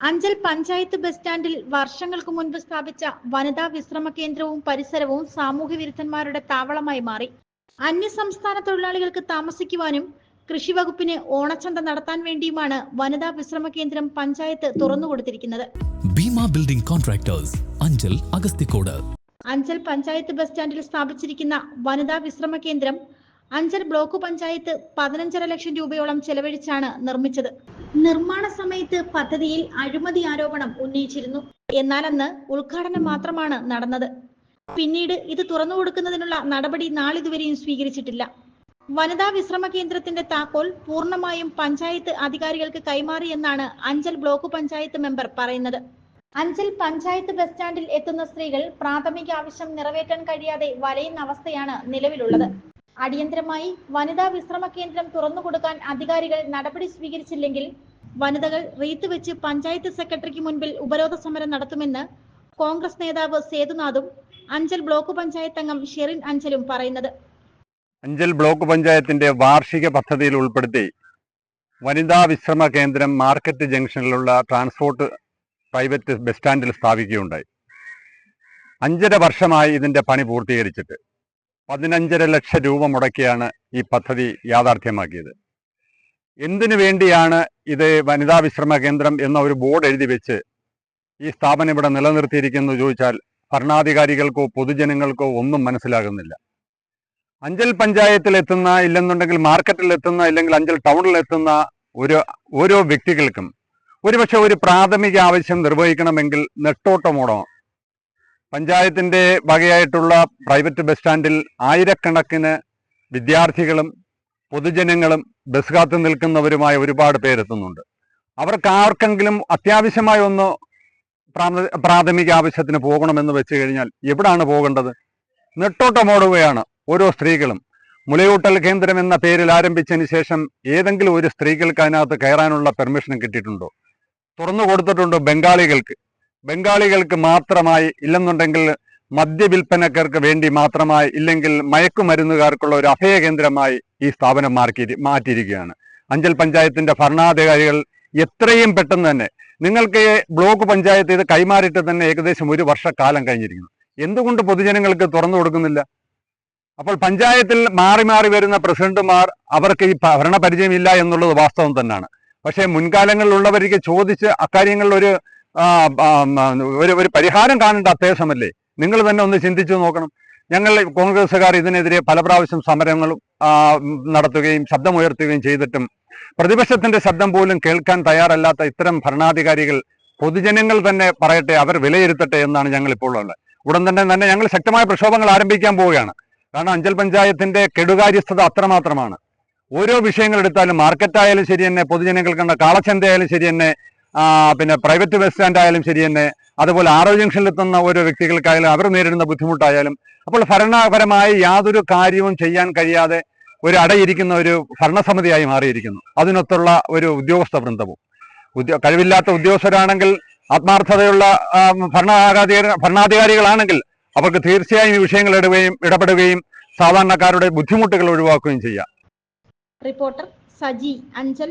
Anchal panchayat bus സ്റ്റാൻഡിൽ വർഷങ്ങൾക്ക് മുൻപ് സ്ഥാപിച്ച വനിതാ വിശ്രമ കേന്ദ്രവും പരിസരവും സാമൂഹ്യ വിരുദ്ധന്മാരുടെ താവളമായി മാറി. അന്യ സംസ്ഥാന തൊഴിലാളികൾക്ക് താമസിക്കുവാനും കൃഷി വകുപ്പിന് ഓണച്ചന്ത നടത്താൻ വേണ്ടിയുമാണ് വനിതാ വിശ്രമ കേന്ദ്രം panchayat തുറന്നുകൊടുത്തിരിക്കുന്നത് Bhima building contractors Anchal Agasthicode. Anchal panchayat bus സ്റ്റാൻഡിൽ സ്ഥാപിച്ചിരിക്കുന്ന വനിതാ വിശ്രമ കേന്ദ്രം അഞ്ചൽ ബ്ലോക്ക് പഞ്ചായത്ത് പതിനഞ്ചര ലക്ഷം രൂപയോളം ചെലവഴിച്ചാണ് നിർമ്മിച്ചത്. നിർമ്മാണ സമയത്ത് പദ്ധതിയിൽ അഴിമതി ആരോപണം ഉന്നയിച്ചിരുന്നു. എന്നാൽ അന്ന് ഉദ്ഘാടനം മാത്രമാണ് നടന്നത്. പിന്നീട് ഇത് തുറന്നു കൊടുക്കുന്നതിനുള്ള നടപടി നാളിതുവരെയും സ്വീകരിച്ചിട്ടില്ല. വനിതാ വിശ്രമ കേന്ദ്രത്തിന്റെ താക്കോൽ പൂർണമായും പഞ്ചായത്ത് അധികാരികൾക്ക് കൈമാറിയെന്നാണ് അഞ്ചൽ ബ്ലോക്ക് പഞ്ചായത്ത് മെമ്പർ പറയുന്നത്. അഞ്ചൽ പഞ്ചായത്ത് ബസ് സ്റ്റാൻഡിൽ എത്തുന്ന സ്ത്രീകൾ പ്രാഥമിക ആവശ്യം നിറവേറ്റാൻ കഴിയാതെ വലയുന്ന അവസ്ഥയാണ് നിലവിലുള്ളത്. അടിയന്തരമായി വനിതാ വിശ്രമ കേന്ദ്രം തുറന്നു കൊടുക്കാൻ അധികാരികൾ നടപടി സ്വീകരിച്ചില്ലെങ്കിൽ വനിതകൾ റീത്ത് വെച്ച് പഞ്ചായത്ത് സെക്രട്ടറിക്ക് മുൻപിൽ ഉപരോധ സമരം നടത്തുമെന്ന് കോൺഗ്രസ് നേതാവ് സേതുനാഥും അഞ്ചൽ ബ്ലോക്ക് പഞ്ചായത്ത് അംഗം ഷെറിൻ അഞ്ചലും പറയുന്നത്. അഞ്ചൽ ബ്ലോക്ക് പഞ്ചായത്തിന്റെ വാർഷിക പദ്ധതിയിൽ ഉൾപ്പെടുത്തി വനിതാ വിശ്രമ കേന്ദ്രം മാർക്കറ്റ് ജംഗ്ഷനിലുള്ള ട്രാൻസ്പോർട്ട് പ്രൈവറ്റ് ബസ് സ്റ്റാൻഡിൽ സ്ഥാപിക്കുകയുണ്ടായി. അഞ്ചര വർഷമായി ഇതിന്റെ പണി പൂർത്തീകരിച്ചിട്ട്. പതിനഞ്ചര ലക്ഷം രൂപ മുടക്കിയാണ് ഈ പദ്ധതി യാഥാർത്ഥ്യമാക്കിയത്. എന്തിനു വേണ്ടിയാണ് ഇത് വനിതാ വിശ്രമ കേന്ദ്രം എന്ന ഒരു ബോർഡ് എഴുതി വെച്ച് ഈ സ്ഥാപനം ഇവിടെ നിലനിർത്തിയിരിക്കുന്നു ചോദിച്ചാൽ ഭരണാധികാരികൾക്കോ പൊതുജനങ്ങൾക്കോ ഒന്നും മനസ്സിലാകുന്നില്ല. അഞ്ചൽ പഞ്ചായത്തിൽ എത്തുന്ന ഇല്ലെന്നുണ്ടെങ്കിൽ മാർക്കറ്റിൽ എത്തുന്ന ഇല്ലെങ്കിൽ അഞ്ചൽ ടൗണിൽ എത്തുന്ന ഒരു ഓരോ വ്യക്തികൾക്കും ഒരുപക്ഷെ ഒരു പ്രാഥമിക ആവശ്യം നിർവഹിക്കണമെങ്കിൽ നെട്ടോട്ടമോടണം പഞ്ചായത്തിന്റെ വകയായിട്ടുള്ള പ്രൈവറ്റ് ബസ് സ്റ്റാൻഡിൽ ആയിരക്കണക്കിന് വിദ്യാർത്ഥികളും പൊതുജനങ്ങളും ബസ് കാത്തു നിൽക്കുന്നവരുമായ ഒരുപാട് പേരെത്തുന്നുണ്ട്. അവർക്ക് ആർക്കെങ്കിലും അത്യാവശ്യമായ ഒന്ന് പ്രാഥമിക ആവശ്യത്തിന് പോകണമെന്ന് വെച്ച് കഴിഞ്ഞാൽ എവിടാണ് പോകേണ്ടത്? നെട്ടോട്ടമോടുകയാണ് ഓരോ സ്ത്രീകളും. മുലയൂട്ടൽ കേന്ദ്രം എന്ന പേരിൽ ആരംഭിച്ചതിന് ശേഷം ഏതെങ്കിലും ഒരു സ്ത്രീകൾക്ക് അതിനകത്ത് കയറാനുള്ള പെർമിഷൻ കിട്ടിയിട്ടുണ്ടോ? തുറന്നു കൊടുത്തിട്ടുണ്ടോ ബംഗാളികൾക്ക്. ബംഗാളികൾക്ക് മാത്രമായി ഇല്ലെന്നുണ്ടെങ്കിൽ മദ്യവിൽപ്പനക്കാർക്ക് വേണ്ടി മാത്രമായി ഇല്ലെങ്കിൽ മയക്കുമരുന്നുകാർക്കുള്ള ഒരു അഭയ കേന്ദ്രമായി ഈ സ്ഥാപനം മാറ്റി മാറ്റിയിരിക്കുകയാണ്. അഞ്ചൽ പഞ്ചായത്തിന്റെ ഭരണാധികാരികൾ എത്രയും പെട്ടെന്ന് തന്നെ നിങ്ങൾക്ക് ബ്ലോക്ക് പഞ്ചായത്ത് ഇത് കൈമാറിയിട്ട് തന്നെ ഏകദേശം ഒരു വർഷക്കാലം കഴിഞ്ഞിരിക്കുന്നു. എന്തുകൊണ്ട് പൊതുജനങ്ങൾക്ക് തുറന്നു കൊടുക്കുന്നില്ല? അപ്പോൾ പഞ്ചായത്തിൽ മാറി മാറി വരുന്ന പ്രസിഡന്റുമാർ അവർക്ക് ഈ ഭരണപരിചയമില്ല എന്നുള്ളത് വാസ്തവം തന്നെയാണ് പക്ഷേ മുൻകാലങ്ങളിലുള്ളവർക്ക് ചോദിച്ച് അക്കാര്യങ്ങളിൽ ഒരു ഒരു ഒരു പരിഹാരം കാണേണ്ട അത്യാവശ്യമല്ലേ? നിങ്ങൾ തന്നെ ഒന്ന് ചിന്തിച്ചു നോക്കണം. ഞങ്ങൾ കോൺഗ്രസ്സുകാർ ഇതിനെതിരെ പല പ്രാവശ്യം സമരങ്ങളും നടത്തുകയും ശബ്ദമുയർത്തുകയും ചെയ്തിട്ടും പ്രതിപക്ഷത്തിന്റെ ശബ്ദം പോലും കേൾക്കാൻ തയ്യാറല്ലാത്ത ഇത്തരം ഭരണാധികാരികൾ പൊതുജനങ്ങൾ തന്നെ പറയട്ടെ അവർ വിലയിരുത്തട്ടെ എന്നാണ് ഞങ്ങൾ ഇപ്പോൾ ഉള്ളത്. ഉടൻ തന്നെ തന്നെ ഞങ്ങൾ ശക്തമായ പ്രക്ഷോഭങ്ങൾ ആരംഭിക്കാൻ പോവുകയാണ്. കാരണം അഞ്ചൽ പഞ്ചായത്തിന്റെ കെടുകാര്യസ്ഥത അത്രമാത്രമാണ്. ഓരോ വിഷയങ്ങൾ എടുത്താലും മാർക്കറ്റായാലും ശരി തന്നെ പൊതുജനങ്ങൾ കണ്ട കാളച്ചന്തയായാലും ശരി തന്നെ പിന്നെ പ്രൈവറ്റ് ബസ് സ്റ്റാൻഡ് ആയാലും ശരി തന്നെ. അതുപോലെ ആറോ ജംഗ്ഷനിൽ എത്തുന്ന ഓരോ വ്യക്തികൾക്കായാലും അവർ നേരിടുന്ന ബുദ്ധിമുട്ടായാലും അപ്പോൾ ഭരണപരമായി യാതൊരു കാര്യവും ചെയ്യാൻ കഴിയാതെ ഒരു അടയിരിക്കുന്ന ഒരു ഭരണസമിതിയായി മാറിയിരിക്കുന്നു. അതിനൊത്തുള്ള ഒരു ഉദ്യോഗസ്ഥ വൃന്ദവും. ഉദ്യോ കഴിവില്ലാത്ത ഉദ്യോഗസ്ഥരാണെങ്കിൽ ആത്മാർത്ഥതയുള്ള ഭരണാധികാരി ഭരണാധികാരികളാണെങ്കിൽ അവർക്ക് തീർച്ചയായും ഈ വിഷയങ്ങൾ ഇടുകയും ഇടപെടുകയും സാധാരണക്കാരുടെ ബുദ്ധിമുട്ടുകൾ ഒഴിവാക്കുകയും ചെയ്യാം. റിപ്പോർട്ടർ സജി അഞ്ചൽ.